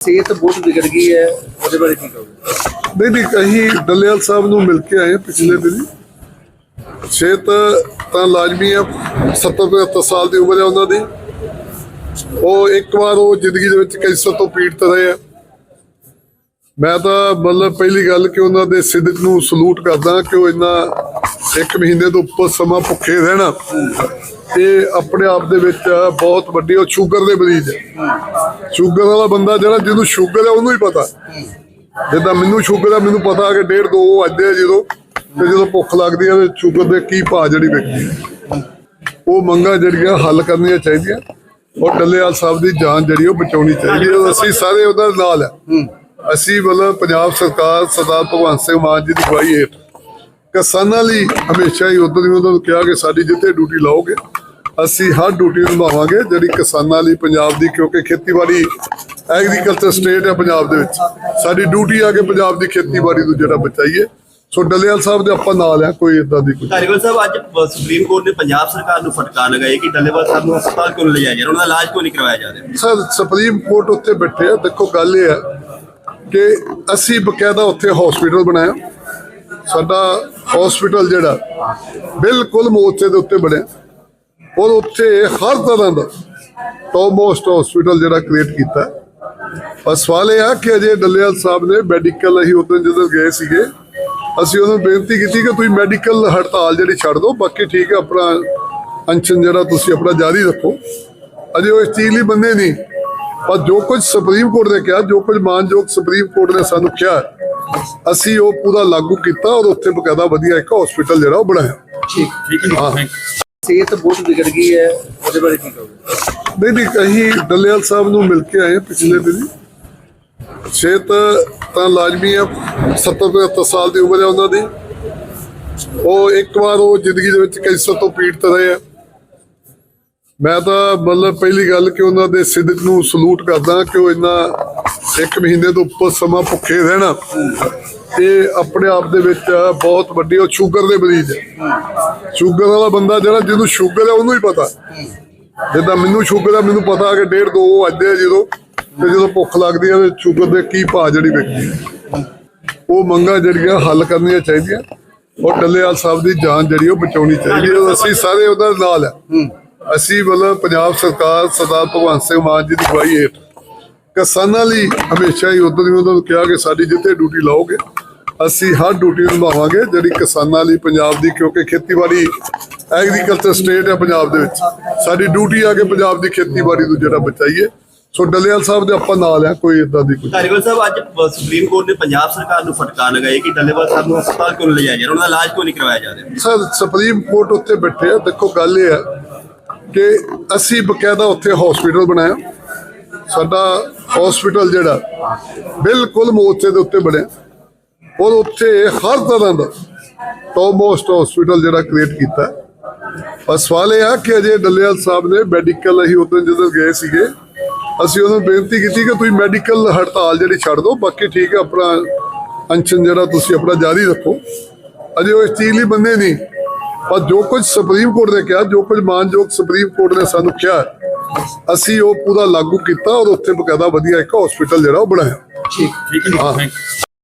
ਸਿਹਤ ਬਹੁਤ ਵਿਗੜ ਗਈ ਹੈ, ਉਹਦੇ ਬਾਰੇ ਕੀ ਕਹੋਗੇ? ਨਹੀਂ ਨਹੀਂ, ਅਸੀਂ ਡੱਲੇਵਾਲ ਸਾਹਿਬ ਨੂੰ ਮਿਲ ਕੇ ਆਏ ਹਾਂ ਪਿਛਲੇ ਦਿਨ ਸਿਹਤ ਤਾਂ ਲਾਜ਼ਮੀ ਆ 70 ਤੋਂ 75 ਸਾਲ ਦੀ ਉਮਰ ਹੈ ਉਹਨਾਂ ਦੀ। ਉਹ ਇੱਕ ਵਾਰ ਉਹ ਜ਼ਿੰਦਗੀ ਦੇ ਵਿੱਚ ਕੈਂਸਰ ਤੋਂ ਪੀੜਤ ਰਹੇ ਆ। ਮੈਂ ਤਾਂ ਮਤਲਬ ਪਹਿਲੀ ਗੱਲ ਕਿ ਉਹਨਾਂ ਦੇ ਸਿੱਧਕ ਨੂੰ ਸਲੂਟ ਕਰਦਾ ਕਿ ਉਹ ਇੰਨਾ ਇੱਕ ਮਹੀਨੇ ਤੋਂ ਉੱਪਰ ਸਮਾਂ ਭੁੱਖੇ ਰਹਿਣਾ। ਇਹ ਆਪਣੇ ਆਪ ਦੇ ਵਿੱਚ ਬਹੁਤ ਵੱਡੀ, ਉਹ ਸ਼ੂਗਰ ਦੇ ਮਰੀਜ਼ ਹੈ। ਸ਼ੂਗਰ ਵਾਲਾ ਬੰਦਾ ਜਿਹੜਾ ਜਿਹਨੂੰ ਸ਼ੂਗਰ ਹੈ, ਉਹਨੂੰ ਹੀ ਪਤਾ। ਜਿੱਦਾਂ ਮੈਨੂੰ ਸ਼ੂਗਰ ਆ ਮੈਨੂੰ ਪਤਾ ਕਿ ਡੇਢ ਦੋ ਵੱਜਦੇ ਆ ਜਦੋਂ, ਤੇ ਜਦੋਂ ਭੁੱਖ ਲੱਗਦੀ ਆ, ਤੇ ਸ਼ੂਗਰ ਦੇ ਕੀ ਭਾਅ ਜਿਹੜੀ ਵਿਕਦੀ ਉਹ ਮੰਗਾਂ ਜਿਹੜੀਆਂ ਹੱਲ ਕਰਨੀਆਂ ਚਾਹੀਦੀਆਂ। ਔਰ ਡੱਲੇਵਾਲ ਸਾਹਿਬ ਦੀ ਜਾਨ ਜਿਹੜੀ ਉਹ ਬਚਾਉਣੀ ਚਾਹੀਦੀ ਹੈ ਅਸੀਂ ਸਾਰੇ ਉਹਦਾ ਨਾਲ ਹੈ ਅਸੀਂ ਮਤਲਬ ਪੰਜਾਬ ਸਰਕਾਰ ਸਰਦਾਰ ਭਗਵੰਤ ਸਿੰਘ ਮਾਨ ਜੀ ਦੀ ਅਗਵਾਈ ਹੇਠ ਕਿਸਾਨਾਂ ਲਈ ਹਮੇਸ਼ਾ ਹੀ ਉਦੋਂ ਉਹਨਾਂ ਨੂੰ ਕਿਹਾ ਕਿ ਸਾਡੀ ਜਿੱਥੇ ਡਿਊਟੀ ਲਾਓਗੇ ਅਸੀਂ ਹਰ ਡਿਊਟੀ ਨਿਭਾਵਾਂਗੇ ਜਿਹੜੀ ਕਿਸਾਨਾਂ ਲਈ ਪੰਜਾਬ ਦੀ ਕਿਉਂਕਿ ਖੇਤੀਬਾੜੀ ਐਗਰੀਕਲਚਰ ਸਟੇਟ ਹੈ ਪੰਜਾਬ ਦੇ ਵਿੱਚ। ਸਾਡੀ ਡਿਊਟੀ ਆ ਕਿ ਪੰਜਾਬ ਦੀ ਖੇਤੀਬਾੜੀ ਨੂੰ ਜਿਹੜਾ ਬਚਾਈਏ। ਸੋ ਡੱਲੇਵਾਲ ਸਾਹਿਬ ਦੇ ਆਪਾਂ ਨਾਲ ਆ ਕੋਈ ਇਦਾਂ ਦੀ ਕੋਈ ਧਾਰੀਵਾਲ ਸਾਹਿਬ ਅੱਜ ਸੁਪਰੀਮ ਕੋਰਟ ਨੇ ਪੰਜਾਬ ਸਰਕਾਰ ਨੂੰ ਫਟਕਾਰ ਲਗਾਈ ਕਿ ਡੱਲੇਵਾਲ ਸਾਹਿਬ ਨੂੰ ਹਸਪਤਾਲ ਕਿਉਂ ਲਿਜਾਇਆ ਜਾ ਰਿਹਾ? ਉਹਨਾਂ ਦਾ ਇਲਾਜ ਕਿਉਂ ਨਹੀਂ ਕਰਵਾਇਆ ਜਾ ਰਿਹਾ? ਸਰ ਸੁਪਰੀਮ ਕੋਰਟ ਉੱਤੇ ਬੈਠੇ ਆ। ਦੇਖੋ ਗੱਲ ਇਹ ਹੈ ਕਿ ਅਸੀਂ ਬਕਾਇਦਾ ਉੱਥੇ ਹਸਪੀਟਲ ਬਣਾਇਆ। ਸਾਡਾ ਹਸਪੀਟਲ ਜਿਹੜਾ ਬਿਲਕੁਲ ਮੋਰਚੇ ਦੇ ਉੱਤੇ ਬਣਿਆ। ਔਰ ਉੱਥੇ ਹਰ ਤਰ੍ਹਾਂ ਦਾ ਟੌਪ ਮੋਸਟ ਹਸਪੀਟਲ ਜਿਹੜਾ ਕ੍ਰੀਏਟ ਕੀਤਾ। ਪਰ ਸਵਾਲ ਇਹ ਆ ਕਿ ਅਜੇ ਡੱਲੇਵਾਲ ਸਾਹਿਬ ਨੇ ਮੈਡੀਕਲ ਅਸੀਂ ਉਦੋਂ ਜਦੋਂ ਗਏ ਸੀਗੇ, ਅਸੀਂ ਉਹਨਾਂ ਨੂੰ ਬੇਨਤੀ ਕੀਤੀ ਕਿ ਤੁਸੀਂ ਮੈਡੀਕਲ ਹੜਤਾਲ ਜਿਹੜੀ ਛੱਡ ਦਿਓ। ਬਾਕੀ ਠੀਕ ਹੈ, ਆਪਣਾ ਅਨਸ਼ਨ ਜਿਹੜਾ ਤੁਸੀਂ ਆਪਣਾ ਜਾਰੀ ਰੱਖੋ। ਅਜੇ ਉਹ ਇਸ ਚੀਜ਼ ਲਈ ਬੰਦੇ ਨਹੀਂ। ਪਰ ਜੋ ਕੁਝ ਸੁਪਰੀਮ ਕੋਰਟ ਨੇ ਕਿਹਾ ਜੋ ਕੁਝ ਮਾਨਯੋਗ ਸੁਪਰੀਮ ਕੋਰਟ ਨੇ ਸਾਨੂੰ ਕਿਹਾ ਅਸੀਂ ਉਹ ਪੂਰਾ ਲਾਗੂ ਕੀਤਾ ਔਰ ਉੱਥੇ ਬਕਾਇਦਾ ਵਧੀਆ ਇੱਕ ਹਸਪੀਟਲ ਜਿਹੜਾ ਉਹ ਬਣਾਇਆ। ਠੀਕ ਹਾਂ। ਸਿਹਤ ਬਹੁਤ ਵਿਗੜ ਗਈ ਹੈ ਉਹਦੇ ਬਾਰੇ ਕੀ ਕਹੋਗੇ? ਨਹੀਂ ਨਹੀਂ ਅਸੀਂ ਡੱਲੇਵਾਲ ਸਾਹਿਬ ਨੂੰ ਮਿਲ ਕੇ ਆਏ ਹਾਂ ਪਿਛਲੇ ਦਿਨੀ। ਸਿਹਤ ਤਾਂ ਲਾਜ਼ਮੀ ਆ 70 ਤੋਂ 75 ਸਾਲ ਦੀ ਉਮਰ ਹੈ ਉਹਨਾਂ ਦੀ। ਉਹ ਇੱਕ ਵਾਰ ਉਹ ਜ਼ਿੰਦਗੀ ਦੇ ਵਿੱਚ ਕੈਂਸਰ ਤੋਂ ਪੀੜਤ ਰਹੇ ਆ। ਮੈਂ ਤਾਂ ਮਤਲਬ ਪਹਿਲੀ ਗੱਲ ਕਿ ਉਹਨਾਂ ਦੇ ਸਿੱਧਕ ਨੂੰ ਸਲੂਟ ਕਰਦਾ ਕਿ ਉਹ ਇੰਨਾ ਇੱਕ ਮਹੀਨੇ ਤੋਂ ਉੱਪਰ ਸਮਾਂ ਭੁੱਖੇ ਰਹਿਣਾ। ਇਹ ਆਪਣੇ ਆਪ ਦੇ ਵਿੱਚ ਬਹੁਤ ਵੱਡੀ, ਉਹ ਸ਼ੂਗਰ ਦੇ ਮਰੀਜ਼ ਹੈ। ਸ਼ੂਗਰ ਵਾਲਾ ਬੰਦਾ ਜਿਹੜਾ ਜਿਹਨੂੰ ਸ਼ੂਗਰ ਹੈ, ਉਹਨੂੰ ਹੀ ਪਤਾ। ਜਿੱਦਾਂ ਮੈਨੂੰ ਸ਼ੂਗਰ ਆ ਮੈਨੂੰ ਪਤਾ ਕਿ ਡੇਢ ਦੋ ਵੱਜਦੇ ਆ ਜਦੋਂ, ਤੇ ਜਦੋਂ ਭੁੱਖ ਲੱਗਦੀ ਆ, ਤੇ ਸ਼ੂਗਰ ਦੇ ਕੀ ਭਾਅ ਜਿਹੜੀ ਵਿਕਦੀ ਆ। ਉਹ ਮੰਗਾਂ ਜਿਹੜੀਆਂ ਹੱਲ ਕਰਨੀਆਂ ਚਾਹੀਦੀਆਂ। ਔਰ ਡੱਲੇਵਾਲ ਸਾਹਿਬ ਦੀ ਜਾਨ ਜਿਹੜੀ ਉਹ ਬਚਾਉਣੀ ਚਾਹੀਦੀ ਹੈ ਅਸੀਂ ਸਾਰੇ ਉਹਦਾ ਨਾਲ ਹੈ ਅਸੀਂ ਮਤਲਬ ਪੰਜਾਬ ਸਰਕਾਰ ਸਰਦਾਰ ਭਗਵੰਤ ਸਿੰਘ ਮਾਨ ਜੀ ਦੀ ਅਗਵਾਈ ਹੇਠ ਕਿਸਾਨਾਂ ਲਈ ਹਮੇਸ਼ਾ ਹੀ ਉਦੋਂ ਉਹਨਾਂ ਨੂੰ ਕਿਹਾ ਕਿ ਸਾਡੀ ਜਿੱਥੇ ਡਿਊਟੀ ਲਾਓਗੇ ਅਸੀਂ ਹਰ ਡਿਊਟੀ ਨਿਭਾਵਾਂਗੇ ਜਿਹੜੀ ਕਿਸਾਨਾਂ ਲਈ ਪੰਜਾਬ ਦੀ ਕਿਉਂਕਿ ਖੇਤੀਬਾੜੀ ਐਗਰੀਕਲਚਰ ਸਟੇਟ ਹੈ ਪੰਜਾਬ ਦੇ ਵਿੱਚ। ਸਾਡੀ ਡਿਊਟੀ ਆ ਕਿ ਪੰਜਾਬ ਦੀ ਖੇਤੀਬਾੜੀ ਨੂੰ ਜਿਹੜਾ ਬਚਾਈਏ। ਸੋ ਡੱਲੇਵਾਲ ਸਾਹਿਬ ਦੇ ਆਪਾਂ ਨਾਲ ਆ ਕੋਈ ਇਦਾਂ ਦੀ ਕੋਈ ਧਾਰੀਵਾਲ ਸਾਹਿਬ ਅੱਜ ਸੁਪਰੀਮ ਕੋਰਟ ਨੇ ਪੰਜਾਬ ਸਰਕਾਰ ਨੂੰ ਫਟਕਾਰ ਲਗਾਈ ਕਿ ਡੱਲੇਵਾਲ ਸਾਹਿਬ ਨੂੰ ਹਸਪਤਾਲ ਕਿਉਂ ਲਿਜਾਇਆ ਜਾ ਰਿਹਾ ਉਹਨਾਂ ਦਾ ਇਲਾਜ ਕਿਉਂ ਨਹੀਂ ਕਰਵਾਇਆ ਜਾ ਰਿਹਾ? ਸਰ ਸੁਪਰੀਮ ਕੋਰਟ ਉੱਤੇ ਬੈਠੇ ਆ। ਦੇਖੋ ਗੱਲ ਇਹ ਹੈ ਕਿ ਅਸੀਂ ਬਕਾਇਦਾ ਉੱਥੇ ਹਸਪੀਟਲ ਬਣਾਇਆ। ਸਾਡਾ ਹਸਪੀਟਲ ਜਿਹੜਾ ਬਿਲਕੁਲ ਮੋਰਚੇ ਦੇ ਉੱਤੇ ਬਣਿਆ। ਔਰ ਉੱਥੇ ਹਰ ਤਰ੍ਹਾਂ ਦਾ ਟੌਪ ਮੋਸਟ ਹਸਪੀਟਲ ਜਿਹੜਾ ਕ੍ਰੀਏਟ ਕੀਤਾ। ਪਰ ਸਵਾਲ ਇਹ ਆ ਕਿ ਅਜੇ ਡੱਲੇਵਾਲ ਸਾਹਿਬ ਨੇ ਮੈਡੀਕਲ ਅਸੀਂ ਉਦੋਂ ਜਦੋਂ ਗਏ ਸੀਗੇ, ਅਸੀਂ ਉਹਨਾਂ ਨੂੰ ਬੇਨਤੀ ਕੀਤੀ ਕਿ ਤੁਸੀਂ ਮੈਡੀਕਲ ਹੜਤਾਲ ਜਿਹੜੀ ਛੱਡ ਦਿਓ, ਬਾਕੀ ਠੀਕ ਹੈ ਆਪਣਾ ਅਨਸ਼ਨ ਜਿਹੜਾ ਤੁਸੀਂ ਆਪਣਾ ਜਾਰੀ ਰੱਖੋ। ਅਜੇ ਉਹ ਇਸ ਚੀਜ਼ ਲਈ ਬੰਦੇ ਨਹੀਂ। ਪਰ ਜੋ ਕੁਝ ਸੁਪਰੀਮ ਕੋਰਟ ਨੇ ਕਿਹਾ ਜੋ ਕੁਝ ਮਾਨਯੋਗ ਸੁਪਰੀਮ ਕੋਰਟ ਨੇ ਸਾਨੂੰ ਕਿਹਾ ਅਸੀਂ ਉਹ ਪੂਰਾ ਲਾਗੂ ਕੀਤਾ ਔਰ ਉੱਥੇ ਬਕਾਇਦਾ ਵਧੀਆ ਇੱਕ ਹਸਪੀਟਲ ਜਿਹੜਾ ਉਹ ਬਣਾਇਆ। ਠੀਕ ਹਾਂ